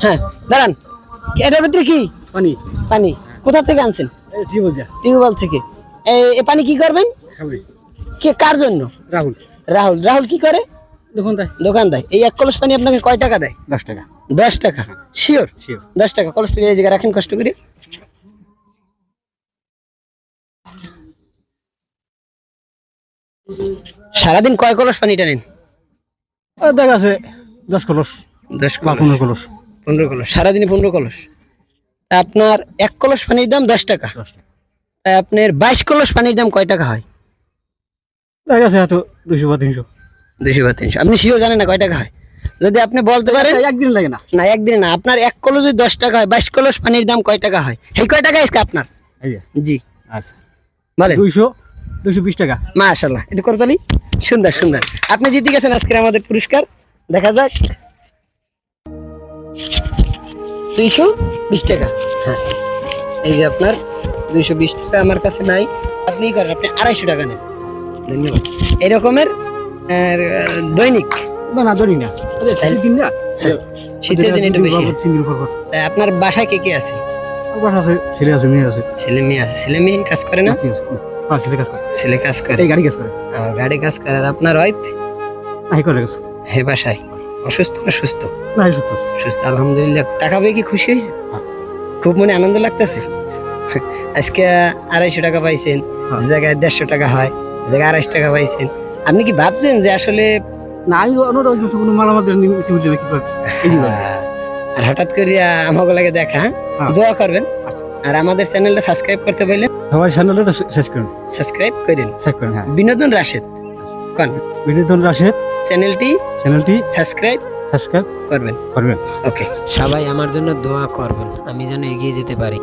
হ্যাঁ দাঁড়ান। এটার ভিতরে কি? পানি। পানি। কোথা থেকে আনছেন? টিউবওয়েল টিউবওয়েল থেকে। এই- এ পানি কি করবেন? কে কার জন্য? রাহুল। রাহুল। রাহুল কি করে? দোকান দেয় এই এক কলস পানি আপনাকে কয় টাকা দেয়? দশ টাকা। দশ টাকা? Sure Sure. দশ টাকা। কলস টাকা এই জায়গায় রাখেন কষ্ট করে। সারাদিন কয় কলস পানি টানেন দেখা আছে দশ কলস। দশ পনেরো কলস। পনেরো কলস। সারাদিনে পনেরো কলস। আপনার এক কলস পানির দাম দশ টাকা। তাই আপনার বাইশ কলস পানির দাম কয় টাকা হয়? দেখা আছে হয়তো দুইশো বা তিনশো। দুশো বা তিনশো। আপনি শিওর জানেন না কয় টাকা হয়? যদি আপনি বলতে পারেন একদিন লাগে না। না একদিনে না। আপনার এক কলস যদি দশ টাকা হয় বাইশ কলস পানির দাম কয় টাকা হয়? এই কয় টাকা আজকে আপনার? জি। আচ্ছা। বলেন। দুইশো দুইশো বিশ টাকা। মাশাল্লাহ এটা করতালি? সুন্দর সুন্দর। আপনি জিতে গেছেন আজকে আমাদের পুরস্কার। দেখা যাক। দুইশো বিশ টাকা। হ্যাঁ। এই যে আপনার দুইশো বিশ টাকা আমার কাছে নাই। আপনি করেন আপনি আড়াইশো টাকা নেন। ধন্যবাদ। এই রকমের আহ, দৈনিক। না না ধরি না। শীতের দিন না? শীতের দিন একটু বেশি। তাই আপনার বাসায় কে কে আছে? বাসা আছে ছেলে আছে মেয়ে আছে। ছেলে মেয়ে আছে। ছেলে মেয়ে কাজ করে না? হ্যাঁ ছেলে কাজ করে। ছেলে কাজ করে। গাড়ি কাজ করে। গাড়ি কাজ করে। আপনার ওয়াইফ করে গেছে। হে বাসায়। অসুস্থ না সুস্থ? না সুস্থ। সুস্থ আলহামদুলিল্লাহ। টাকা পেয়ে কি খুশি হয়েছে? হ্যাঁ। খুব মনে আনন্দ লাগতেছে। আজকে আড়াইশো টাকা পাইছেন হ্যাঁ। যে জায়গায় দেড়শো টাকা হয় জায়গায় আড়াইশো টাকা পাইছেন। আপনি কি ভাবছেন যে আসলে না আমি অন্য কোনো মাল আমাদের নিতে বললে কি করবে এই যে করে। আর হঠাৎ করে আমাকে লাগে দেখা হ্যাঁ? হ্যাঁ। দোয়া করবেন। আচ্ছা। আর আমাদের চ্যানেলটা সাবস্ক্রাইব করতে বললেন। আমার চ্যানেলটা শেষ করেন। সাবস্ক্রাইব করেন হ্যাঁ। বিনোদন রাশেদ। কন বিনোদন রাশেদ। চ্যানেলটি চ্যানেলটি সাবস্ক্রাইব সাবস্ক্রাইব করবেন। করবেন। ওকে সবাই আমার জন্য দোয়া করবেন আমি যেন এগিয়ে যেতে পারি।